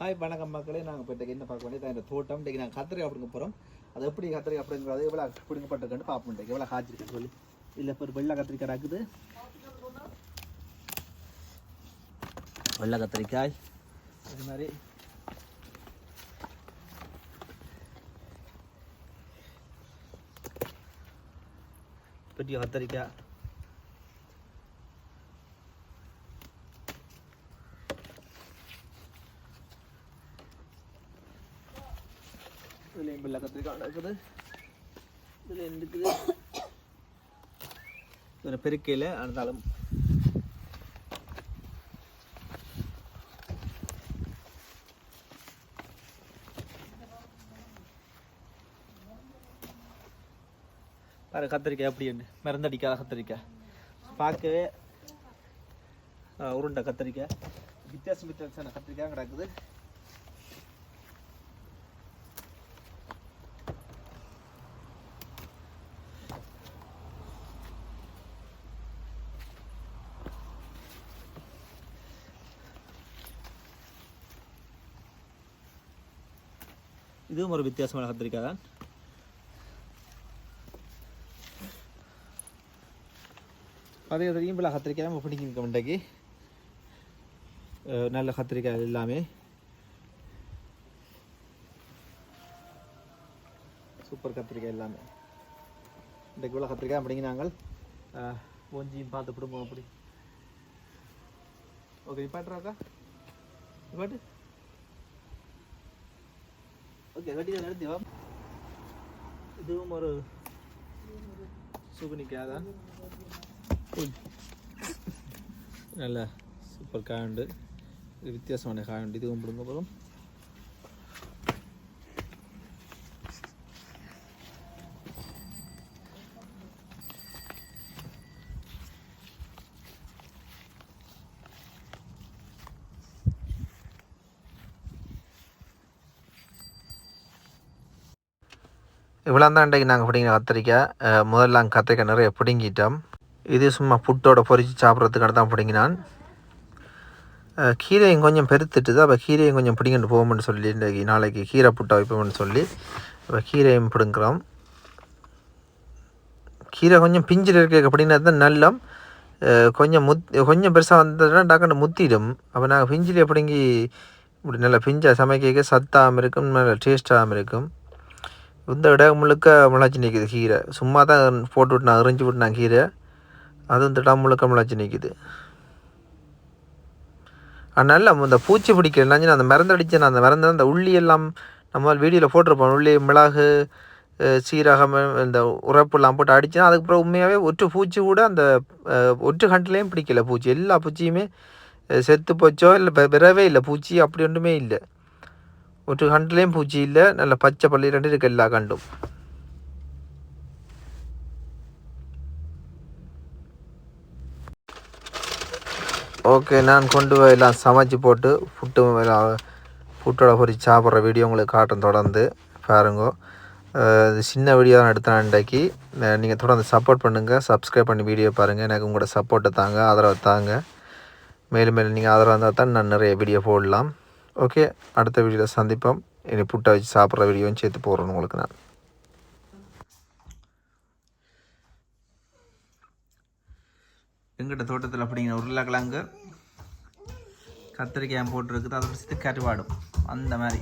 Hi வணக்கம் மக்களே. நாங்கள் இப்போ என்ன பார்க்க வேண்டியது இந்த தோட்டம். இன்றைக்கு நாங்கள் கத்திரிக்காய் அப்படிங்க போகிறோம் அது எப்படி கத்திரிக்காய் அப்படிங்கிறது எவ்வளோ பிடிங்கப்பட்டிருக்குன்னு பார்ப்போம் இன்றைக்கு. எவ்வளோ காய்ச்சிருக்குன்னு சொல்லி. இல்லை இப்போ ஒரு வெள்ளை கத்திரிக்காய் இருக்குது. வெள்ளை கத்திரிக்காய். அது மாதிரி. பெரிய கத்திரிக்காய். இதுலேயும் வெள்ளை கத்திரிக்காய் நடக்குது இதில் இருக்குது இதில் பெருக்கையில் இருந்தாலும் பாரு கத்திரிக்காய் எப்படின்னு மருந்தடிக்காத கத்திரிக்காய் பார்க்கவே உருண்டை கத்திரிக்காய் வித்தியாசம் வித்தியாசமான கத்திரிக்காய் கிடக்குது இதுவும் ஒரு வித்தியாசமான கத்திரிக்காய் தான். அதே தெரியும் இப்போ கத்திரிக்காய் நம்ம பிடிக்கும் கமெண்டைக்கு நல்ல கத்திரிக்காய் எல்லாமே. சூப்பர் கத்திரிக்காய் எல்லாமே. இன்றைக்கு உள்ள கத்திரிக்காய் அப்படிங்க நாங்கள். ஒஞ்சியும் பார்த்து பிடும்போம் அப்படி. ஓகே பாட்டுறாக்கா பாட்டு? ஓகே வெட்டி நடத்தி வா இதுவும் ஒரு சுகுனிக்காய் நல்ல சூப்பர் காயுண்டு உண்டு வித்தியாசமான காயுண்டு இதுவும் பிடுங்க போதும் இவ்வளோ தான் இன்றைக்கு நாங்கள் பிடிங்கிற கத்திரிக்காய் முதல்ல நாங்கள் கத்திரிக்காய் நிறைய பிடுங்கிட்டோம். இது சும்மா புட்டோட பொறிச்சு சாப்பிட்றதுக்காக தான் பிடுங்கினான். கீரையும் கொஞ்சம் பெருத்துட்டுது அப்போ கீரையும் கொஞ்சம் பிடிங்கிட்டு போவோம்னு சொல்லி இன்றைக்கி நாளைக்கு கீரை புட்டை வைப்போம்னு சொல்லி அப்போ கீரையும் பிடுங்குறோம். கீரை கொஞ்சம் பிஞ்சில் இருக்க அப்படின்னா தான் நல்லம். கொஞ்சம் முத் கொஞ்சம் பெருசாக வந்ததுன்னா டக்குன்னு முத்திடும். அப்போ நாங்கள் பிஞ்சில் பிடுங்கி இப்படி நல்லா பிஞ்சாக சமைக்க சத்தாகவும் இருக்கும் நல்லா டேஸ்ட்டாகவும் இருக்கும். இந்த இடம் முழுக்க முளைச்சி நிற்கிது கீரை. சும்மா தான் போட்டு விட்டு நான் எறிஞ்சு கீரை. அதுவும் இந்த இடம் முழுக்க முளைச்சி நிற்கிது அதனால இந்த பூச்சி பிடிக்கலன்னா அந்த மருந்து நான் அந்த மருந்து அந்த உள்ளி எல்லாம் நம்ம வீடியோவில் போட்டிருப்போம். உள்ளி மிளகு சீரகம் இந்த உரப்புலாம் போட்டு அடிச்சா அதுக்கப்புறம் உண்மையாகவே ஒற்று பூச்சி கூட அந்த ஒற்று கண்டுலேயும் பிடிக்கல பூச்சி. எல்லா பூச்சியுமே செத்து போச்சோ இல்லை விரவே இல்லை. பூச்சி அப்படி ஒன்றுமே இல்லை. ஒரு கண்டுலேயும் பூச்சி இல்லை நல்ல பச்சை பள்ளி ரெண்டு இருக்கு எல்லா கண்டும். ஓகே நான் கொண்டு போய் எல்லாம் சமைச்சு போட்டு புட்டு எல்லாம் புட்டோட பொரிச்சு சாப்பிட்ற வீடியோ உங்களுக்கு காட்டும் தொடர்ந்து. பாருங்க. இது சின்ன வீடியோ தான் எடுத்தேன் இன்றைக்கு. நீங்கள் தொடர்ந்து சப்போர்ட் பண்ணுங்கள் சப்ஸ்கிரைப் பண்ணி வீடியோ பாருங்கள் எனக்கு உங்களோட சப்போர்ட்டை தாங்க ஆதரவை தாங்க. மேலும் மேலும் நீங்கள் ஆதரவு இருந்தால் தான் நான் நிறைய வீடியோ போடலாம். ஓகே அடுத்த வீடியோவில் சந்திப்போம் இனி புட்டை வச்சு சாப்பிட்ற வீடியோவும் சேர்த்து போடுறேன் உங்களுக்கு நான் எங்கிட்ட தோட்டத்தில் அப்படிங்கிற உருளைக்கிழங்கு கத்திரிக்காய் போட்டிருக்குது அதை வச்சு கருவாடும் அந்த மாதிரி